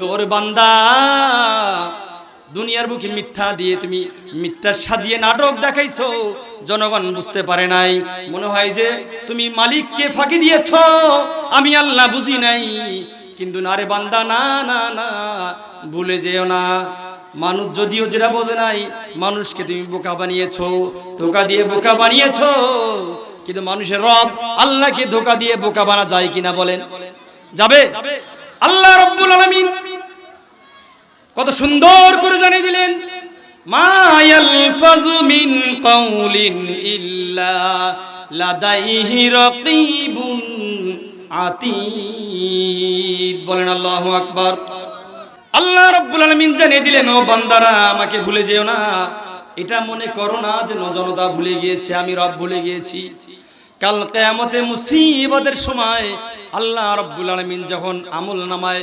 তোর বান্দা, দুনিয়ার বুকে মিথ্যা দিয়ে তুমি মিথ্যা সাজিয়ে নাটক দেখাইছো, জনগণ বুঝতে পারে নাই। মনে হয় যে তুমি মালিককে ফাঁকি দিয়েছ, আমি আল্লাহ বুঝি নাই। কিন্তু না রে বান্দা, না না না, ভুলে যেও না। মানুষ যদিও যেটা বোঝে নাই, মানুষকে তুমি বোকা বানিয়েছো, ধোকা দিয়ে বোকা বানিয়েছ। কিন্তু মানুষের রব আল্লাহকে ধোকা দিয়ে বোকা বানা যায় কিনা বলেন। যাবে? আল্লাহ কত সুন্দর করে জানিয়ে দিলেন মিন ইল্লা বলেন, আল্লাহু দিলেন আমাকে ভুলে যেও না। এটা মনে করো না যে জনতা ভুলে গিয়েছে, আমি রব ভুলে গিয়েছি। কাল কেয়ামতে মুসিবতের সময় আল্লাহ রাব্বুল আলামিন যখন আমল নামায়,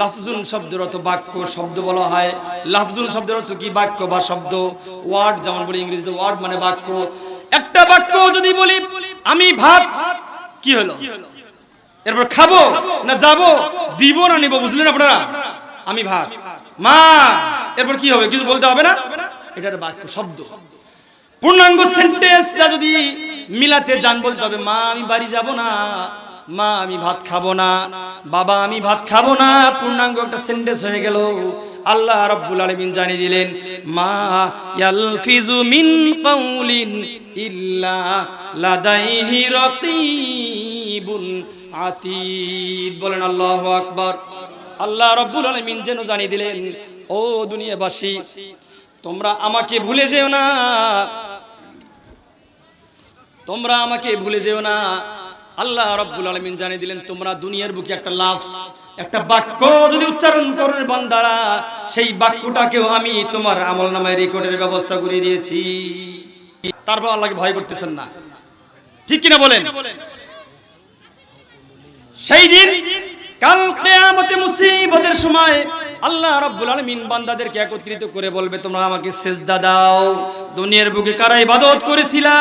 লাফজুন শব্দের অর্থ বাক্য, শব্দ বলা হয়। লাফজুন শব্দের অর্থ কি? বাক্য বা শব্দ। ওয়ার্ড যেমন বলি ইংরেজিতে, ওয়ার্ড মানে বাক্য। একটা বাক্য যদি বলি, আমি ভাত, কি হলো? এরপর খাব না যাব? দিব না নিব? বুঝলেন আপনারা? আমি ভাত। মা, এরপর কি হবে? কিছু বলতে হবে না? এটার বাক্য, শব্দ। পূর্ণাঙ্গ সেন্টেন্সটা যদি মিলাতে যান বলতে হবে, মা, আমি বাড়ি যাব না। মা, আমি ভাত খাব না। বাবা, আমি ভাত খাব না। পূর্ণাঙ্গ একটা সেন্টেন্স হয়ে গেল। আল্লাহ রাব্বুল আলামিন জানিয়ে দিলেন, মা ইয়ালফিজু মিন কাউলিন ইল্লা লাদাইহি রাকিবুন আতীদ। বলেন আল্লাহু আকবার। আল্লাহ রাব্বুল আলামিন যেন জানিয়ে দিলেন, ও দুনিয়াবাসী, তোমরা আমাকে ভুলে যেও না। তোমরা আমাকে ভুলে যেও না। আল্লাহ রব্বুল আলমিন জানিয়ে দিলেন, তোমরা দুনিয়ার বুকে একটা লাভ একটা বাক্য যদি উচ্চারণ করেন বান্দারা, সেই বাক্যটাকেও আমি তোমার আমল নামায় রেকর্ডের ব্যবস্থা করে দিয়েছি। তারপর আল্লাহকে ভয় করতেছেন না। ঠিক কিনা বলেন? সেই দিন, কাল কিয়ামতে মুসিবতের সময় আল্লাহ রাব্বুল আলামিন বান্দাদেরকে একত্রিত করে বলবে, তোমরা আমাকে সেজদা দাও। দুনিয়ার বুকে কারা ইবাদত করেছিলা?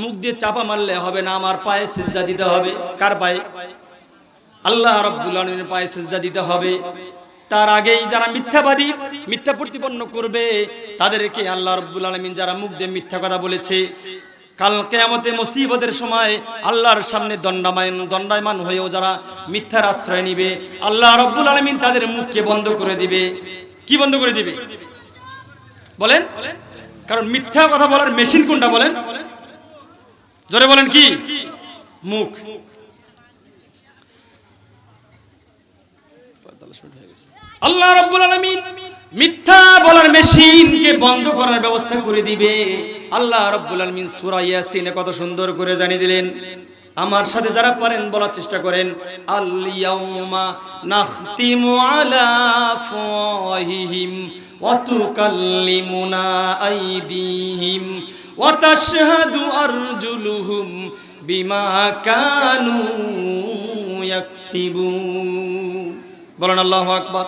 মুখ দিয়ে চাপা মারলে হবে না, আমার পায়ে সেজদা দিতে হবে। কার পায়ে? আল্লাহ রাব্বুল আলামিনের পায়ে সেজদা দিতে হবে। তার আগেই যারা মিথ্যাবাদী, মিথ্যা প্রতিপন্ন করবে, তাদেরকে আল্লাহ রাব্বুল আলামিন যারা মুখ দিয়ে মিথ্যা কথা বলেছে, কাল কেয়ামতে মুসিবতের সময় আল্লাহর সামনে দণ্ডায়মান দণ্ডায়মান হয়েও যারা মিথ্যার আশ্রয় নিবে, আল্লাহ রব্বুল আলমিন তাদের মুখকে বন্ধ করে দিবে। কি বন্ধ করে দিবে? বলেন? কারণ মিথ্যা কথা বলার মেশিন কোনটা বলেন? জোরে বলেন কি? মুখ। আল্লাহ রব্বুল আলামিন মিথ্যা বলার মেশিনকে বন্ধ করার ব্যবস্থা করে দিবে। আল্লাহ রব্বুল আলামিন সূরা ইয়াসিনে কত সুন্দর করে জানিয়ে দিলেন। আমার সাথে যারা পারেন বলার চেষ্টা করেন। আল ইয়াউমা নাখতিমু আলা ফাহিহিম ওয়া তুকাল্লিমুনা আইদিহিম ওয়া তাশহাদু আরজুলুহুম বিমা কানু ইয়াকসিবুন বলেন আল্লাহু আকবার।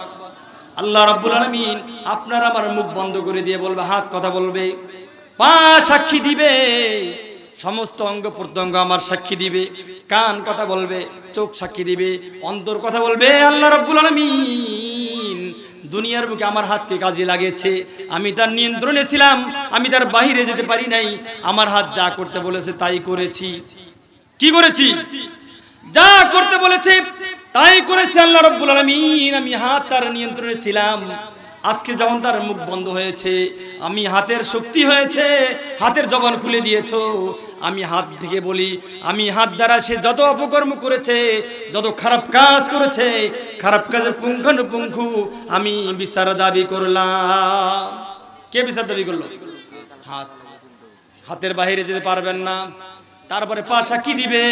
আল্লাহ রাব্বুল আলামিন আপনার আমার মুখ বন্ধ করে দিয়ে বলবে, হাত কথা বলবে, পা সাক্ষী দিবে, সমস্ত অঙ্গ প্রত্যঙ্গ আমার সাক্ষী দিবে, কান কথা বলবে, চোখ সাক্ষী দিবে, অন্তর কথা বলবে আল্লাহ রাব্বুল আলামিন। দুনিয়ার বুকে আমার হাতকে কাজে লাগিয়েছে। আমি তার নিয়ন্ত্রণে ছিলাম, আমি তার বাহিরে যেতে পারি নাই। আমার হাত যা করতে বলেছে তাই করেছি। কি করেছি? যা করতে বলেছে তাই করেছি আল্লাহ রব্বুল আলামিন। আমি হাত তার নিয়ন্ত্রণে ছিলাম। আজকে যখন তার মুখ বন্ধ হয়েছে, আমি হাতের শক্তি হয়েছে, হাতের জবান খুলে দিয়েছ। আমি হাত থেকে বলি, আমি হাত দ্বারা সে যত অপকর্ম করেছে, যত খারাপ কাজ করেছে, খারাপ কাজের পুঙ্খানুপুঙ্খু আমি বিচার দাবি করলাম। কে বিচার দাবি করল? হাত। হাতের বাইরে যেতে পারবেন না। তারপরে পা সাক্ষী দিবে,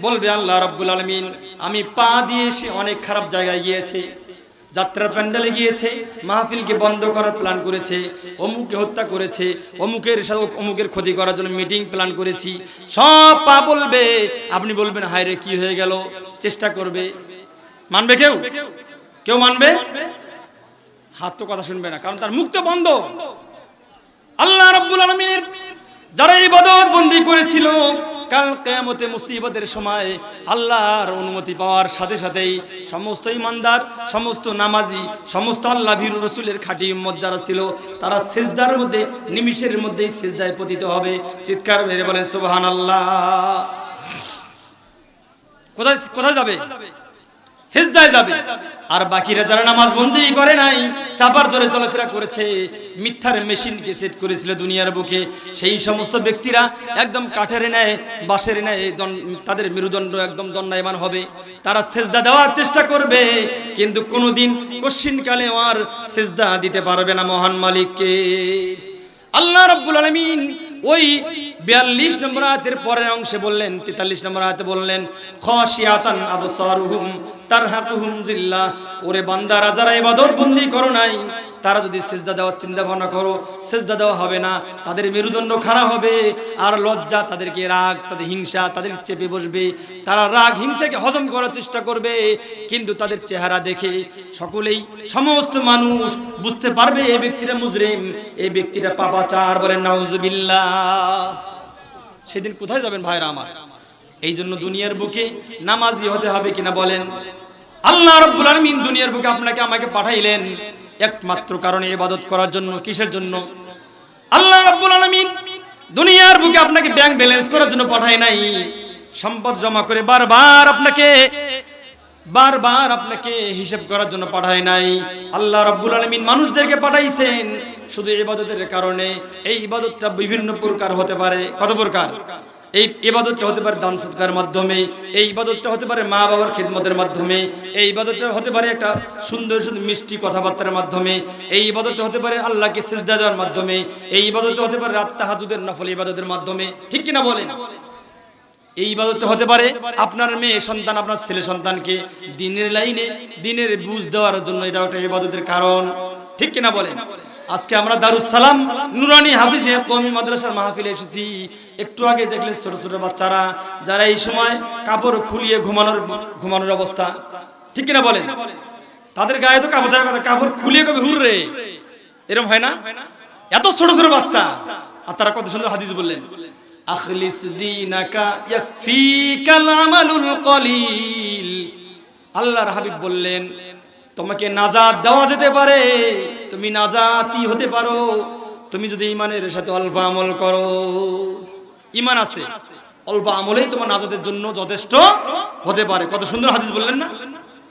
বলবে, আল্লাহ রাব্বুল আলমিন, আমি পা দিয়ে সে অনেক খারাপ জায়গায় গিয়েছে। যাত্রার প্যান্ডেলে গিয়েছে, মাহফিলকে বন্ধ করার প্ল্যান করেছে, অমুককে হত্যা করেছে, অমুকের অমুকের ক্ষতি করার জন্য মিটিং প্ল্যান করেছি। সব পা বলবে, আপনি বলবেন হায় রে কি হয়ে গেল? চেষ্টা করবে। মানবে কেউ? কেউ মানবে? হাত তো কথা শুনবে না, কারণ তার মুখ তো বন্ধ। আল্লাহ রাব্বুল আলমিনের যারা এই ইবাদত বন্দি করেছিল কাল কেয়ামতে মুসিবতের সময় আল্লাহর অনুমতি পাওয়ার সাথে সাথেই সমস্ত ইমানদার সমস্ত নামাজি, সমস্ত আল্লাহ ভীর রসুলের খাঁটি উম্মত যারা ছিল, তারা সেজদার মধ্যে, নিমিষের মধ্যেই সেজদায় পতিত হবে। চিৎকার মেরে বলেন সুবহান আল্লাহ কোথায় কোথায় যাবে? সেজদায় যাবে। আর বাকিরা যারা নামাজ বন্দি করে নাই, চাপার জোরে চলাফেরা করেছে, মিথ্যার মেশিনকে সেট করেছিল দুনিয়ার বুকে। সেই সমস্ত ব্যক্তিরা একদম কাঠের ন্যায়, বাঁশের ন্যায় তাদের মেরুদণ্ড একদম দণ্ডায়মান হবে। তারা সেজদা দেওয়ার চেষ্টা করবে, কিন্তু কোনোদিন কশ্চিনকালে আর সেজদা দিতে পারবে না মহান মালিককে। আল্লাহ রাব্বুল আলামিন ওই 42 নম্বর আয়াতের পরের অংশে বললেন 43 নম্বর আয়াতে বললেন, খাশিয়াতান আবসারুহুম তারহাকুহুম জিল্লাহ ওরে বান্দারা, যারা ইবাদত বন্দি করো নাই, তারা যদি সেজদা দেওয়ার চিন্তা ভাবনা করো, সেজদা দেওয়া হবে না। তাদের মেরুদণ্ড খারাপ হবে, আর লজ্জা তাদেরকে রাগ, তাদের হিংসা তাদের চেপে বসবে। তারা রাগ, হিংসাকে হজম করার চেষ্টা করবে, কিন্তু তাদের চেহারা দেখে সকলেই, সমস্ত মানুষ বুঝতে পারবে এই ব্যক্তিরা মুজরিম এই ব্যক্তিটা পাপাচার বলেন নাউজুবিল্লাহ। সেদিন কোথায় যাবেন ভাইরা আমার? এই জন্য দুনিয়ার বুকে নামাজি হতে হবে কিনা বলেন। আল্লাহ রাব্বুল আলামিন দুনিয়ার বুকে আপনাকে আমাকে পাঠাইলেন একমাত্র কারণে ইবাদত করার জন্য, কিসের জন্য? আল্লাহ রাব্বুল আলামিন দুনিয়ার বুকে আপনাকে ব্যাংক ব্যালেন্স করার জন্য পাঠায় নাই। সম্পদ জমা করে বারবার আপনাকে বারবার আপনাকে হিসাব করার জন্য পাঠায় নাই। আল্লাহ রাব্বুল আলামিন মানুষদেরকে পাঠাইছেন শুধু ইবাদতের কারণে। এই ইবাদতটা বিভিন্ন প্রকার হতে পারে। কত প্রকার? এই ইবাদতটা হতে পারে দান সৎকার মাধ্যমে, এই ইবাদতটা হতে পারে মা বাবার খিদমতের মাধ্যমে, এই ইবাদতটা হতে পারে একটা সুন্দর সুন্দর মিষ্টি কথাবার্তার মাধ্যমে, এই ইবাদতটা হতে পারে আল্লাহকে সেজদা দেওয়ার মাধ্যমে, এই ইবাদতটা হতে পারে রাত তাহাজুদের নফল ইবাদতের মাধ্যমে। ঠিক কিনা বলেন? এই ইবাদতটা হতে পারে আপনার মেয়ে সন্তান, আপনার ছেলে সন্তানকে দিনের লাইনে দিনের বুঝ দেওয়ার জন্য এটা একটা ইবাদতের কারণ। ঠিক কিনা বলেন? আজকে আমরা দারুস সালাম নুরানি হাফিজ কমি মাদ্রাসার মাহফিলে এসেছি। একটু আগে দেখলে ছোট ছোট বাচ্চারা যারা এই সময় কাপড় খুলিয়ে ঘুমানোর ঘুমানোর অবস্থা। ঠিক কিনা বলেন? তাদের গায়ে তো কাপড় থাকার কথা কাপড় খুলিয়ে কবে হুররে এরকম হয় না? এত ছোট ছোট বাচ্চা। আর তারা কত সুন্দর হাদিস বললেন। আখলিস দীনাকা ইয়াকফিকাল আমালুল কলিল। আল্লাহর হাবিব বললেন তোমাকে নাজাদ দেওয়া যেতে পারে। তুমি নাজাতি হতে পারো। তুমি যদি ইমানের সাথে অল্প আমল করো। ইমান আছে। অল্প আমলেই তোমার নাজাদের জন্য যথেষ্ট হতে পারে। কত সুন্দর হাদিস বললেন না?